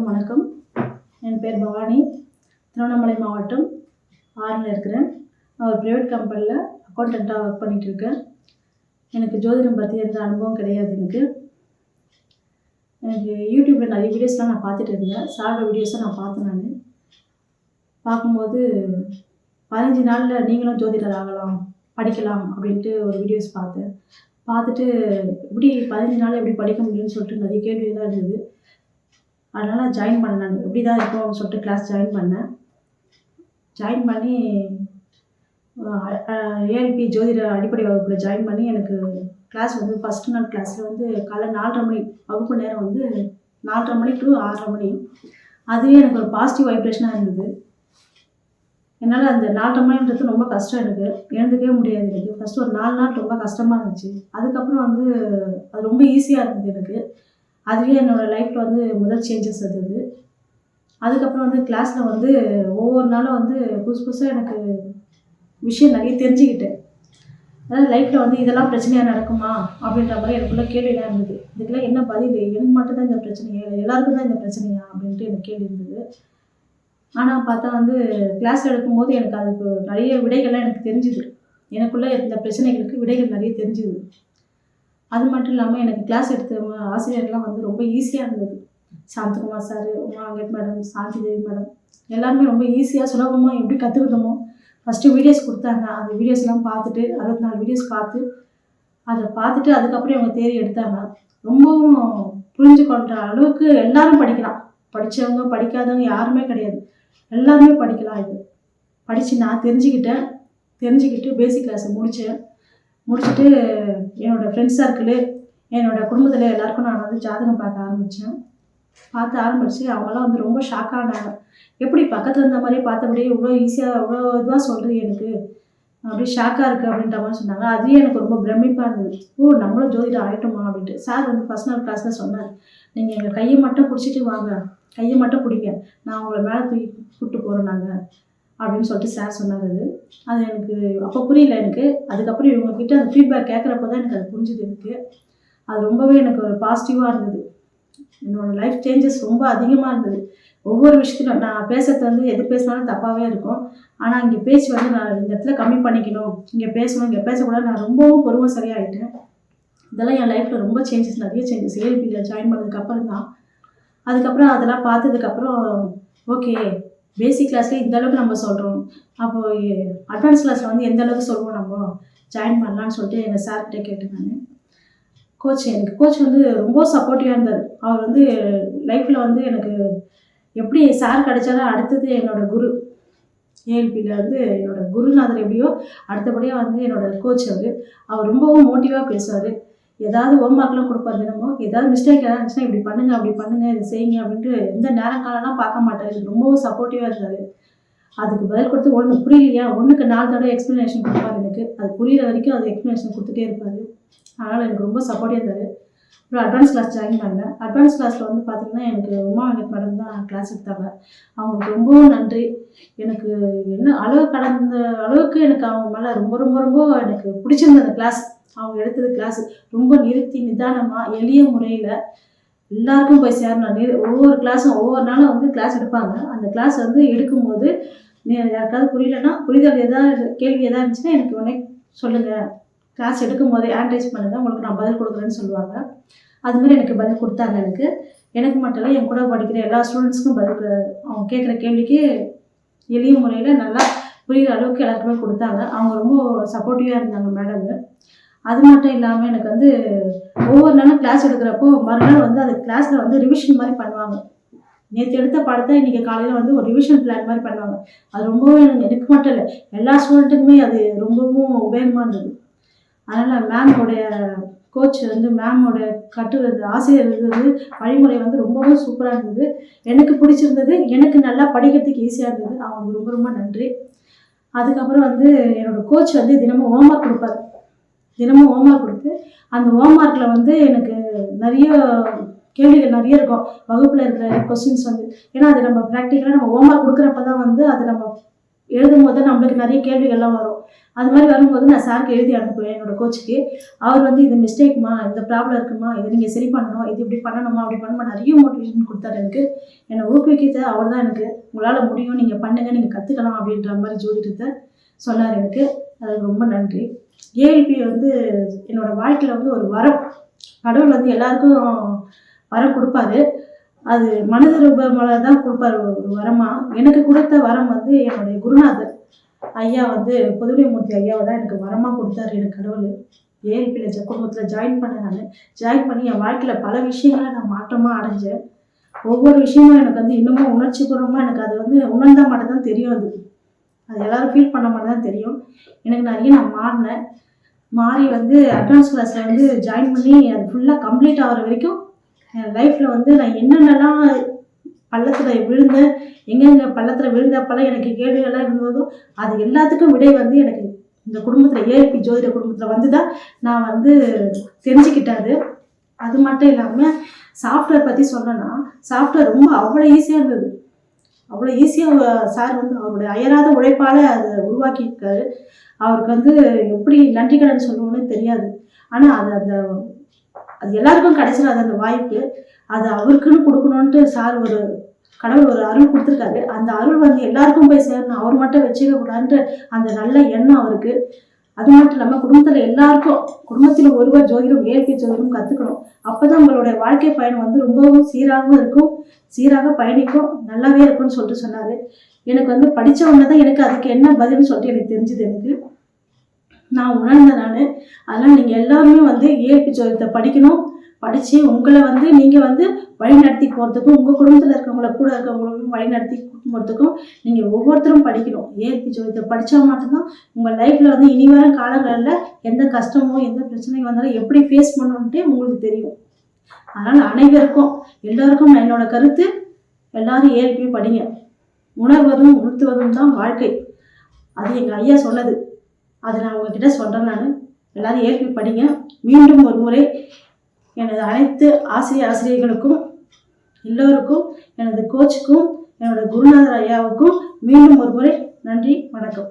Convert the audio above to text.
எல்லோருக்கும் வணக்கம். என் பேர் பவானி. திருவண்ணாமலை மாவட்டம் ஆறில் இருக்கிறேன். நான் ஒரு ப்ரைவேட் கம்பெனியில் அக்கௌண்டண்ட்டாக ஒர்க் பண்ணிகிட்ருக்கேன் இருக்கேன். எனக்கு ஜோதிடம் பற்றி எந்த அனுபவம் கிடையாது எனக்கு. எனக்கு யூடியூப்பில் நிறைய வீடியோஸ்லாம் நான் பார்த்துட்டு இருந்தேன். சாரோட வீடியோஸை நான் பார்த்தேன் நான். பார்க்கும்போது பதினஞ்சு நாளில் நீங்களும் ஜோதிடர் ஆகலாம் படிக்கலாம் அப்படின்ட்டு ஒரு வீடியோஸ் பார்த்தேன். பார்த்துட்டு எப்படி பதினஞ்சு நாள் எப்படி படிக்க முடியும்னு சொல்லிட்டு நிறைய கேள்விலாம் இருந்தது. அதனால் ஜாயின் பண்ணேன். எப்படி தான் இப்போ சொல்லிட்டு கிளாஸ் ஜாயின் பண்ணேன். ஜாயின் பண்ணி ஏஎல்பி ஜோதிட அடிப்படை வகுப்பில் ஜாயின் பண்ணி எனக்கு கிளாஸ் வந்து ஃபஸ்ட் நாள் கிளாஸில் வந்து காலைல நாலரை மணி வகுப்பு நேரம் வந்து நாலரை மணி டு ஆறரை மணி. அதுவே எனக்கு ஒரு பாசிட்டிவ் வைப்ரேஷனாக இருந்தது. என்னால் அந்த நாலரை மணின்றது ரொம்ப கஷ்டம் எனக்கு. எழுந்துக்கவே முடியாது எனக்கு. ஃபஸ்ட்டு ஒரு நாலு நாள் ரொம்ப கஷ்டமாக இருந்துச்சு. அதுக்கப்புறம் வந்து அது ரொம்ப ஈஸியாக இருந்தது எனக்கு. அதுவே என்னோடய லைஃப்பில் வந்து முதல் சேஞ்சஸ் அது அது அதுக்கப்புறம் வந்து கிளாஸில் வந்து ஒவ்வொரு நாளும் வந்து புதுசு புதுசாக எனக்கு விஷயம் நிறைய தெரிஞ்சுக்கிட்டேன். அதாவது லைஃப்பில் வந்து இதெல்லாம் பிரச்சனையாக நடக்குமா அப்படின்ற மாதிரி எனக்குள்ளே கேள்விலாம் இருந்தது. இதுக்கெல்லாம் என்ன பதில்? எனக்கு மட்டும் தான் இந்த பிரச்சனையா? இல்லை எல்லாருக்கும் தான் இந்த பிரச்சனையா? அப்படின்ட்டு எனக்கு கேள்வி இருந்தது. ஆனால் பார்த்தா வந்து கிளாஸ் எடுக்கும்போது எனக்கு அதுக்கு நிறைய விடைகள்லாம் எனக்கு தெரிஞ்சுது. எனக்குள்ளே இந்த பிரச்சனைகளுக்கு விடைகள் நிறைய தெரிஞ்சுது. அது மட்டும் இல்லாமல் எனக்கு கிளாஸ் எடுத்த ஆசிரியர்லாம் வந்து ரொம்ப ஈஸியாக இருந்தது. Santhakumar sir Uma Venkat madam Santhi Devi madam எல்லாருமே ரொம்ப ஈஸியாக சுலபமாக எப்படி கற்றுக்கிட்டோமோ ஃபஸ்ட்டு வீடியோஸ் கொடுத்தாங்க. அந்த வீடியோஸ்லாம் பார்த்துட்டு அறுபத்தி நாலு வீடியோஸ் பார்த்து அதை பார்த்துட்டு அதுக்கப்புறம் இவங்க தேதி எடுத்தாங்க. ரொம்பவும் புரிஞ்சு கொண்ட அளவுக்கு எல்லாரும் படிக்கலாம். படித்தவங்க படிக்காதவங்க யாருமே கிடையாது. எல்லாருமே படிக்கலாம் இது. படித்து நான் தெரிஞ்சுக்கிட்டேன். தெரிஞ்சுக்கிட்டு பேசிக் கிளாஸை முடித்தேன் முடிச்சுட்டு என்னோடய ஃப்ரெண்ட்ஸ் சர்க்கிளு என்னோடய குடும்பத்தில் எல்லாருக்கும் நான் வந்து ஜாதகம் பார்க்க ஆரம்பித்தேன் பார்த்து ஆரம்பித்து அவங்களாம் வந்து ரொம்ப ஷாக் ஆனாங்க. எப்படி பக்கத்தில் இருந்த மாதிரியே பார்த்தபடியே இவ்வளோ ஈஸியாக இவ்வளோ இதுவாக சொல்கிறது எனக்கு? அப்படியே ஷாக்காக இருக்குது அப்படின்ற மாதிரி சொன்னாங்க. அதுவே எனக்கு ரொம்ப பிரமிப்பாக இருந்தது. ஓ நம்மளும் ஜோதிடம் ஆகிட்டோமா அப்படின்ட்டு. சார் வந்து பர்சனல் நாள் கிளாஸில் சொன்னார். நீங்கள் எங்கள் கையை மட்டும் பிடிச்சிட்டு வாங்க. கையை மட்டும் பிடிங்க. நான் உங்களை மேலே தூக்கி கூப்பிட்டு போகிறோம் நாங்கள் அப்படின்னு சொல்லிட்டு சார் சொன்னார் அது. அது எனக்கு அப்போ புரியல எனக்கு. அதுக்கப்புறம் இவங்கக்கிட்ட அந்த ஃபீட்பேக் கேட்குறப்ப தான் எனக்கு அது புரிஞ்சுது எனக்கு. அது ரொம்பவே எனக்கு ஒரு பாசிட்டிவாக இருந்தது. என்னோடய லைஃப் சேஞ்சஸ் ரொம்ப அதிகமாக இருந்தது. ஒவ்வொரு விஷயத்திலும் நான் பேசுறது வந்து எது பேசினாலும் தப்பாகவே இருக்கும். ஆனால் இங்கே பேச்சு வந்து நான் இந்த இடத்துல கம்மி பண்ணிக்கணும். இங்கே பேசணும் இங்கே பேசக்கூடாது நான் ரொம்பவும் பொறுமை சரியாயிட்டேன் இதெல்லாம் என் லைஃப்பில் ரொம்ப சேஞ்சஸ் நிறைய சேஞ்சஸ் ஏஎல்பியில் ஜாயின் பண்ணதுக்கப்புறம் தான் அதுக்கப்புறம் அதெல்லாம் பார்த்ததுக்கப்புறம் ஓகே பேசிக் கிளாஸ்லேயே இந்த அளவுக்கு நம்ம சொல்கிறோம் அப்போது அட்வான்ஸ் கிளாஸில் வந்து எந்த அளவுக்கு சொல்லுவோம் நம்ம? ஜாயின் பண்ணலான்னு சொல்லிட்டு எங்கள் சார்கிட்ட கேட்டேன் நான். கோச் எனக்கு கோச் வந்து ரொம்ப சப்போர்ட்டிவாக இருந்தார். அவர் வந்து லைஃப்பில் வந்து எனக்கு எப்படி சார் கிடைச்சாலும் அடுத்தது என்னோட குரு. ஏஎல்பியில் வந்து என்னோடய குருநாதர் எப்படியோ அடுத்தபடியாக வந்து என்னோட கோச் அவர். அவர் ரொம்பவும் மோட்டிவாக பேசுவார். ஏதாவது ஹோம்ஒர்க்லாம் கொடுப்பார் தினமும் ஏதாவது மிஸ்டேக் ஏதாவது இருந்துச்சுன்னா இப்படி பண்ணுங்க அப்படி பண்ணுங்க இதை செய்யுங்க அப்படின்ட்டு எந்த நேரம் காலம்லாம் பார்க்க மாட்டார். ரொம்பவும் சப்போர்ட்டிவாக இருந்தார் அதுக்கு பதில் கொடுத்து ஒன்று புரியலையா? ஒன்றுக்கு நாலு தடவை எக்ஸ்ப்ளனேஷன் கொடுப்பார் எனக்கு. அது புரியிற வரைக்கும் அது எக்ஸ்ப்ளனேஷன் கொடுத்துட்டே இருப்பார். அதனால் எனக்கு ரொம்ப சப்போர்ட்டிவாக இருந்தார் அப்புறம் அட்வான்ஸ் கிளாஸ் ஜாயின் பண்ணேன். அட்வான்ஸ் கிளாஸில் வந்து பார்த்திங்கன்னா எனக்கு உமா வெங்கட் மேடம் தான் கிளாஸ் எடுத்தாங்க. அவங்களுக்கு ரொம்பவும் நன்றி. எனக்கு என்ன அளவு கடந்த அளவுக்கு எனக்கு அவங்க மேலே ரொம்ப ரொம்ப ரொம்ப எனக்கு பிடிச்சிருந்த அந்த கிளாஸ் அவங்க எடுத்தது கிளாஸ் ரொம்ப நிறுத்தி நிதானமாக எளிய முறையில் எல்லாருக்கும் போய் சேரணும். நிறு ஒவ்வொரு கிளாஸும் ஒவ்வொரு நாளும் வந்து கிளாஸ் எடுப்பாங்க. அந்த கிளாஸ் வந்து எடுக்கும்போது யாருக்காவது புரியலன்னா புரிதல் எதாவது கேள்வி எதாவது இருந்துச்சுன்னா எனக்கு உடனே சொல்லுங்கள் கிளாஸ் எடுக்கும் போதே ஆன்டைஸ் பண்ணுங்கள் உங்களுக்கு நான் பதில் கொடுக்குறேன்னு சொல்லுவாங்க. அதுமாதிரி எனக்கு பதில் கொடுத்தாங்க எனக்கு. எனக்கு மட்டும் இல்லை என் கூட படிக்கிற எல்லா ஸ்டூடெண்ட்ஸ்க்கும் பதில் அவங்க கேட்குற கேள்விக்கு எளிய முறையில் நல்லா புரிகிற அளவுக்கு எல்லாருக்குமே கொடுத்தாங்க. அவங்க ரொம்ப சப்போர்ட்டிவாக இருந்தாங்க மேடம் அது மட்டும் இல்லாமல் எனக்கு வந்து ஒவ்வொரு நாளும் கிளாஸ் எடுக்கிறப்போ மறுநாள் வந்து அது கிளாஸில் வந்து ரிவிஷன் மாதிரி பண்ணுவாங்க. நேற்று எடுத்த படத்தை இன்றைக்கி காலையில் வந்து ஒரு ரிவிஷன் பிளான் மாதிரி பண்ணுவாங்க. அது ரொம்பவும் எனக்கு மட்டும் இல்லை எல்லா ஸ்டூடெண்ட்டுக்குமே அது ரொம்பவும் உபயோகமாக இருந்தது. அதனால் மேமோடைய கோச் வந்து மேமோட கட்டுறது ஆசிரியர் இருந்தது வழிமுறை வந்து ரொம்பவும் சூப்பராக இருந்தது. எனக்கு பிடிச்சிருந்தது எனக்கு நல்லா படிக்கிறதுக்கு ஈஸியாக இருந்தது. அவங்களுக்கு ரொம்ப ரொம்ப நன்றி. அதுக்கப்புறம் வந்து என்னோடய கோச் வந்து தினமும் ஹோம்ஒர்க் கொடுப்பார். தினமும் ஹோம்ஒர்க் கொடுத்து அந்த ஹோம்ஒர்க்கில் வந்து எனக்கு நிறைய கேள்விகள் நிறைய இருக்கும். வகுப்பில் இருக்கிற கொஸ்டின்ஸ் வந்து. ஏன்னா அது நம்ம ப்ராக்டிக்கலாக நம்ம ஹோம்ஒர்க் கொடுக்குறப்ப தான் வந்து அது நம்ம எழுதும் போது நம்மளுக்கு நிறைய கேள்விகள்லாம் வரும். அது மாதிரி வரும்போது நான் சாருக்கு எழுதி அனுப்புவேன் என்னோட கோச்சுக்கு அவர் வந்து இது மிஸ்டேக்மா இந்த ப்ராப்ளம் இருக்குமா? இதை நீங்கள் சரி பண்ணணும். இது இப்படி பண்ணணுமா? அப்படி பண்ணணுமா? நிறைய மோட்டிவேஷன் கொடுத்தாரு எனக்கு. என்னை ஊக்குவிக்கிறது அவர் தான் எனக்கு. உங்களால் முடியும். நீங்கள் பண்ணுங்க. நீங்கள் கற்றுக்கலாம் அப்படின்ற மாதிரி ஜோதிடத்தை சொன்னார் எனக்கு. அதுக்கு ரொம்ப நன்றி. ஏஎல்பி வந்து என்னோடய வாழ்க்கையில் வந்து ஒரு வரம். கடவுள் வந்து எல்லாருக்கும் வரம் கொடுப்பாரு. அது மனித ரூபமாக தான் கொடுப்பாரு ஒரு வரமாக எனக்கு கொடுத்த வரம் வந்து என்னுடைய குருநாதர் ஐயா வந்து புதுமைமூர்த்தி ஐயாவை தான் எனக்கு வரமாக கொடுத்தாரு எனக்கு கடவுள். ஏஎல்பியில் ஜ குடும்பத்தில் ஜாயின் பண்ணேன் நான். ஜாயின் பண்ணி என் வாழ்க்கையில் பல விஷயங்களை நான் மாற்றமாக அடைஞ்சேன். ஒவ்வொரு விஷயமும் எனக்கு வந்து இன்னமும் உணர்ச்சிபூர்வமாக எனக்கு அது வந்து உணர்ந்தால் மட்டும்தான் தெரியும் அது. அது எல்லாரும் ஃபீல் பண்ண மாதிரி தான் தெரியும். எனக்கு நிறைய நான் மாறினேன். மாறி வந்து அட்வான்ஸ் கிளாஸில் வந்து ஜாயின் பண்ணி அது ஃபுல்லாக கம்ப்ளீட் ஆகிற வரைக்கும் என் லைஃப்பில் வந்து நான் என்னென்னலாம் பள்ளத்தில் விழுந்தேன் எங்கெங்கே பள்ளத்தில் விழுந்தப்பெல்லாம் எனக்கு கேள்விகள்லாம் இருந்ததோ அது எல்லாத்துக்கும் விடை வந்து எனக்கு இந்த குடும்பத்தில் ஏஎல்பி ஜோதிட குடும்பத்தில் வந்து தான் நான் வந்து தெரிஞ்சுக்கிட்டது அது. மட்டும் இல்லாமல் சாஃப்ட்வேர் பற்றி சொல்லணும்னா சாஃப்ட்வேர் ரொம்ப அவ்வளோ ஈஸியாக இருந்தது. அவ்வளோ ஈஸியாக சார் வந்து அவருடைய அயராத உழைப்பால் அதை உருவாக்கியிருக்காரு. அவருக்கு வந்து எப்படி நன்றி கடன் சொல்லணும்னு தெரியாது. ஆனால் அது அந்த அது எல்லாருக்கும் கிடைச்சிடாது அந்த வாய்ப்பு. அது அவருக்குன்னு கொடுக்கணுன்ட்டு சார் ஒரு கடவுள் ஒரு அருள் கொடுத்துருக்காரு. அந்த அருள் வந்து எல்லாருக்கும் போய் சேரணும். அவர் மட்டும் வச்சுக்க கூடாதுன்ட்டு அந்த நல்ல எண்ணம் அவருக்கு. அது மட்டும் இல்லாமல் குடும்பத்தில் எல்லாருக்கும் குடும்பத்தில் ஒருவர் ஜோதிடம் இயற்கை ஜோதிடம் கற்றுக்கணும் அப்போ தான் உங்களுடைய வாழ்க்கை பயணம் வந்து ரொம்பவும் சீராகவும் இருக்கும். சீராக பயணிக்கும். நல்லாவே இருக்கும்னு சொல்லிட்டு சொன்னார். எனக்கு வந்து படித்த உடனே தான் எனக்கு அதுக்கு என்ன பதில்னு சொல்லிட்டு எனக்கு தெரிஞ்சுது எனக்கு. நான் உணர்ந்தேன் நான். அதனால் நீங்கள் எல்லாருமே வந்து இயற்கை ஜோதிடத்தை படிக்கணும். படித்து உங்களை வந்து நீங்கள் வந்து வழிநடத்தி போகிறதுக்கும் உங்கள் குடும்பத்தில் இருக்கவங்கள கூட இருக்கவங்களுக்கும் வழிநடத்தி போகிறதுக்கும் நீங்கள் ஒவ்வொருத்தரும் படிக்கணும். ஏற்பி ஜோதிடத்தை படித்தா மட்டும்தான் உங்கள் லைஃப்பில் வந்து இனி வர காலங்களில் எந்த கஷ்டமோ எந்த பிரச்சனையும் வந்தாலும் எப்படி ஃபேஸ் பண்ணணுன்ட்டு உங்களுக்கு தெரியும். அதனால் அனைவருக்கும் எல்லோருக்கும் என்னோட கருத்து எல்லாரும் ஏற்பி படிங்க. உணர்வதும் உணர்த்துவதும் தான் வாழ்க்கை. அது எங்கள் ஐயா சொன்னது. அதை நான் உங்ககிட்ட சொல்கிறேன் நான். எல்லாரும் ஏற்பி படிங்க. மீண்டும் ஒரு முறை எனது அனைத்து ஆசிரியர் ஆசிரியர்களுக்கும் எல்லோருக்கும் எனது கோச்சுக்கும் என்னோட குருநாதர் ஐயாவுக்கும் மீண்டும் ஒரு முறை நன்றி வணக்கம்.